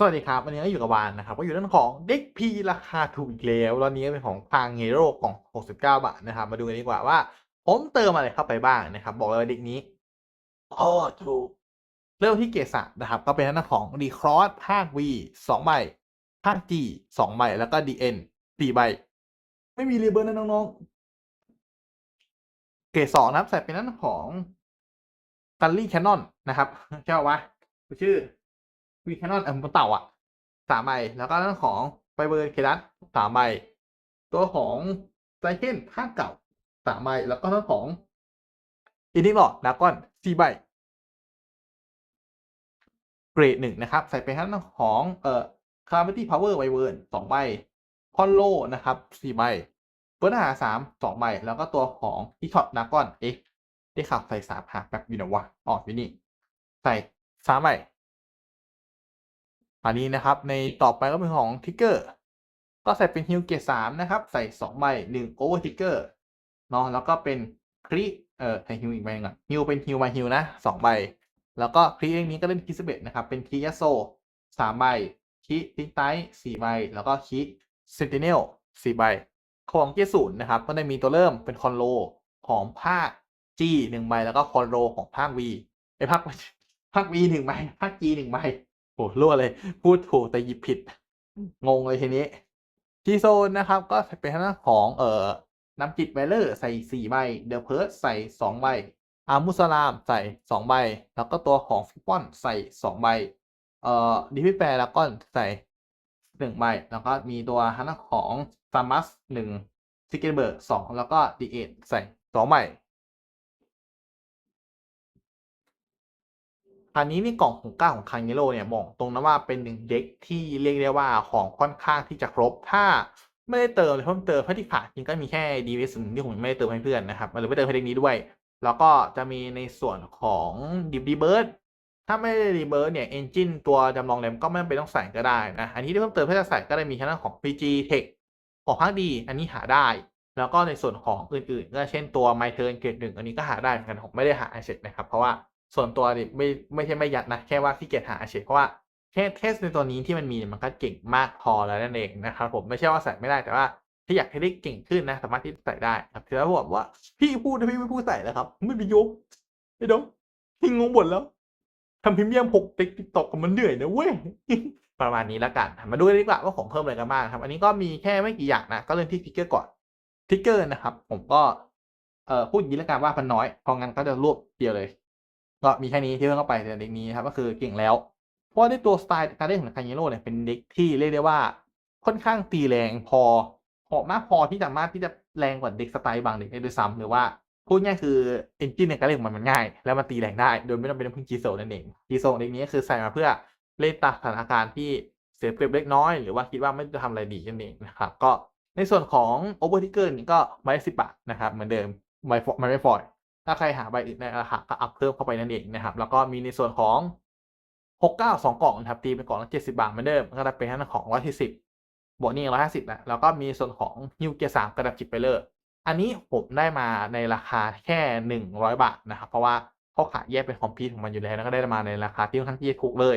สวัสดีครับ วันนี้ก็อยู่กับวานนะครับ ก็อยู่เรื่องของเด็กพีราคาถูกอีกแล้วรอบนี้เป็นของทางเฮโร่ของ 69 บาทนะครับ มาดูกันดีกว่าว่า ผมเติมอะไรเข้าไปบ้างนะครับ บอกเลยว่าเด็กนี้โอ้ถูก เริ่มที่เกสามนะครับ ก็เป็นหน้าของดีครอสภาค V สองใบภาค G สองใบแล้วก็ DN สี่ใบ ไม่มีรีเบิร์นะน้องๆ เกรดสองนะครับใส่เป็นหน้าของซันลี่แคนนอนนะครับใช่ป่าวะชื่อ วีแคนนอนเอมเต่าอะสามใบแล้วก็เรื่องของไฟเบอร์เคดัสสามใบตัวของไซเคนภาเก่าสามใบแล้วก็เรื่องของอินดิลอดดาก้อนสี่ใบเกรดหนึ่งนะครับ ใส่ไปทั้งของเอ่อคาร์บิตี้พาวเวอร์ไวเวิร์นสองใบคอนโลนะครับสี่ใบเฟิร์สหาสามสองใบแล้วก็ตัวของอีช็อตดาก้อนเอ๊ะได้ขับใส่สามหาแบบอยู่ไหนวะอ๋ออยู่นี่ใส่สามใบ อันนี้นะครับในต่อไปก็เป็นของทิกเกอร์ก็ใส่เป็นฮิลเกตสามนะครับ ใส่สองใบหนึ่งโอเวอร์ทิกเกอร์เนาะแล้วก็เป็นคลิเอ่อใส่ฮิลอีกใบหนึงก่อนฮิลเป็นฮิลมาฮิลนะสองใบ แล้วก็คลิเองนี้ก็เล่นคิสเบตนะครับ เป็นคียาโซสามใบคีติงไตสี่ใบ แล้วก็คีเซนติเนลสี่ใบ ของเกียร์ศูนย์นะครับ ก็ได้มีตัวเริ่มเป็นคอนโลของภาค G หนึ่งใบแล้วก็คอนโลของภาค V ไอภาคภาค V หนึ่งใบภาค G หนึ่งใบ โอ้รั่วเลย พูดถูกแต่หยิบผิด งงเลยทีนี้ ทีโซนนะครับ ก็เป็นทางด้านของเอ่อน้ำจิตไวเลอร์ใส่สี่ใบ เดอะเพิร์สใส่สองใบ อามุสลามใส่สองใบ แล้วก็ตัวของฟิปปอนใส่สองใบ เอ่อดิพิแปรแล้วก็ใส่หนึ่งใบ แล้วก็มีตัวทางด้านของซามัสหนึ่งซิกเกนเบิร์กสองแล้วก็ดีเอ็ใส่สองใบ อันนี้ในกล่องของก้าของคังเยโร่เนี่ยบอกตรงนะว่าเป็นหนึ่งเด็กที่เรียกได้ว่าของค่อนข้างที่จะครบ ถ้าไม่ได้เติมอะไรเพิ่มเติมเพราะที่ขาดจริงก็มีแค่ดีเวสหนึ่งที่ผมไม่ได้เติมให้เพื่อนนะครับหรือไม่เติมให้เด็กนี้ด้วย แล้วก็จะมีในส่วนของดิบดีเบิร์ดถ้าไม่ได้ดีเบิร์ดเนี่ยเอนจินตัวจำลองแรมก็ไม่จำเป็นต้องใส่ก็ได้นะอันนี้ที่เพิ่มเติมถ้าจะใส่ก็ได้มีแค่นั้นของ PG Tech ของภาคดี อันนี้หาได้ แล้วก็ในส่วนของอื่นๆ ก็เช่นตัว My Turn เกรดหนึ่งอันนี้ก็หาได้เหมือนกันผมไม่ได้หาเสร็จนะครับ เพราะว่า ส่วนตัวเนี่ไม่ไม่ใช่ไม่ยัดนะ แค่ว่าขี้เกียจหาเฉยเพราะว่าแค่เทสในตัวนี้ที่มันมีมันก็เก่งมากพอแล้วนั่นเองนะครับผมไม่ใช่ว่าใส่ไม่ได้แต่ว่าถ้าอยากให้ได้เก่งขึ้นนะ สามารถที่ใส่ได้ครับถือว่าบอกว่าพี่พูดถ้าพี่ไม่พูดใส่แล้วครับ ไม่มียกไอ้ดงพี่งงหมดแล้วทำพิมพ์เยี่ยมหกติ๊กติ๊กตอกกับมันเหนื่อยนะเว้ยประมาณนี้แล้วกัน มาดูดีกว่าว่าของเพิ่มอะไรกันบ้างครับ อันนี้ก็มีแค่ไม่กี่อย่างนะ ก็เริ่มที่ทิกเกอร์ก่อนทิกเกอร์นะครับ ผมก็เอ่อพูดอย่างนี้แล้วกันว่ามันน้อยพราะงั้นก็จะรวบเดียวเลย ก็มีแค่นี้ที่เพิ่มเข้าไปในเด็กนี้ครับก็คือเก่งแล้ว เพราะว่าด้วยตัวสไตล์การเล่นของคาเยโร่เนี่ยเป็นเด็กที่เรียกได้ว่าค่อนข้างตีแรงพอพอมากพอที่จะมารถที่จะแรงกว่าเด็กสไตล์บางเด็กได้ด้วยซ้ำหรือว่าพูดง่ายคือเอนจินในการเล่นของมันมันง่าย แล้วมันตีแรงได้ โดยไม่ต้องเป็นพึ่งจีโซนั่นเองจีโซเด็กนี้คือใส่มาเพื่อเล่นตามสถานการณ์ที่เสียเปรียบเล็กน้อย หรือว่าคิดว่าไม่จะทำอะไรดีนั่นเองนะครับก็ในส่วนของโอเวอร์ทิกเกอร์นี่ก็ไม่สิบบาทนะครับเหมือนเดิมไม่ไม่ไม่ฟอย ถ้าใครหาใบอื่นในราคาก็อัพเพิ่มเข้าไปนั่นเองนะครับ แล้วก็มีในส่วนของ 6 9 2 กล่องนะครับ ตีเป็นกล่องละ70 บาทเหมือนเดิม ก็จะเป็นทั้งของ 140 บวกนี่150นะแล้วก็มีส่วนของฮิวเกียร์สามกระดับจิบไปเลยอันนี้ผมได้มาในราคาแค่100บาทนะครับ เพราะว่าเขาขายแยกเป็นคอมพิวของมันอยู่แล้วแล้วก็ได้มาในราคาที่ค่อนข้างที่จะถูกเลย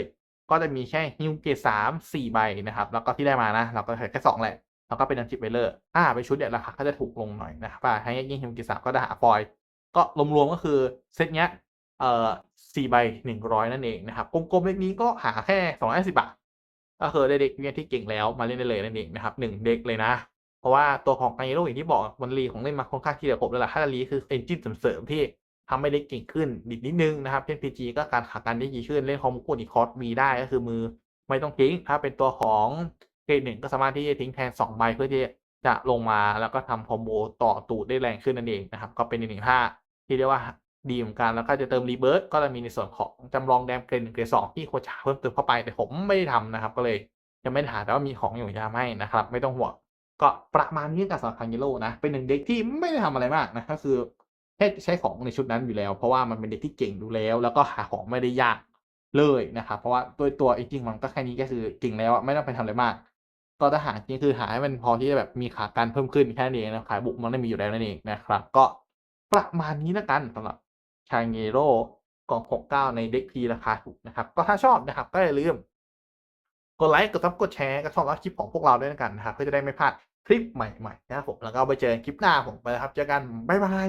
ก็จะมีแค่ฮิวเกียร์สามสี่ใบนะครับ แล้วก็ที่ได้มานะ เราก็แค่สองแหละ แล้วก็เป็นดันจิบไปเลยอ่าเป็นชุดเนี่ยราคาก็จะถูกลงหน่อยนะครับให้ยิ่งฮิวเกียร์สามก็จะหาฟอยล์ ก็รวมๆก็คือเซตเนี้ยเอ่อสี่ใบหนึ่งร้อยนั่นเองนะครับกลมๆเล็กนี้ก็หาแค่สองร้อยสิบบาทก็คือได้เด็กเนี่ยที่เก่งแล้วมาเล่นได้เลยนั่นเองนะครับหนึ่งเด็กเลยนะ เพราะว่าตัวของไกโร่อย่างที่บอกมันรีของเล่นมาค่อนข้างที่จะครบแล้วล่ะถ้ารีคือเอนจินเสริมๆที่ทำให้เด็กเก่งขึ้นนิดนิดนึงนะครับเช่นพีจีก็การขาการได้ดีขึ้นเล่นคอมคูนอีคอร์สมีได้ก็คือมือไม่ต้องทิ้งถ้าเป็นตัวของเกรดหนึ่งก็สามารถที่จะทิ้งแทนสองใบเพื่อที่ จะลงมาแล้วก็ทำคอมโบต่อตูดได้แรงขึ้นนั่นเองนะครับ ก็เป็นอีกหนึ่งท่าที่เรียกว่าดีเหมือนกันแล้วก็จะเติมรีเบิร์ตก็จะมีในส่วนของจำลองแดมเกรนเกรดสองที่โคชาเพิ่มเติมเข้าไปแต่ผมไม่ได้ทำนะครับ ก็เลยยังไม่ได้หาแต่ว่ามีของอยู่จะทำให้นะครับ ไม่ต้องห่วงก็ประมาณนี้กับสำหรับคังยิโร่นะเป็นหนึ่งเด็กที่ไม่ได้ทำอะไรมากนะก็คือแค่ใช้ของในชุดนั้นอยู่แล้ว เพราะว่ามันเป็นเด็กที่เก่งดูแล้ว แล้วก็หาของไม่ได้ยากเลยนะครับเพราะว่าตัวตัวจริงๆมันก็แค่นี้ก็คือเก่งแล้วไม่ต้องไปทำอะไรมาก ก็ถ้าหาจริงคือหาให้มันพอที่จะแบบมีขาการเพิ่มขึ้นแค่นี้นะขายบุกมันได้มีอยู่แล้วนั่นเองนะครับ ก็ประมาณนี้แล้วกันสำหรับชางเงโร่กอง69 ในเด็กพีราคาถูกนะครับ ก็ถ้าชอบนะครับ ก็อย่าลืม กดไลค์กดซับกดแชร์กับช่องและคลิปของพวกเราด้วยนะกันนะครับเพื่อจะได้ไม่พลาดคลิปใหม่ๆนะครับผมแล้วก็ไปเจอคลิปหน้าผมไปแล้วครับเจอกันบ๊ายบาย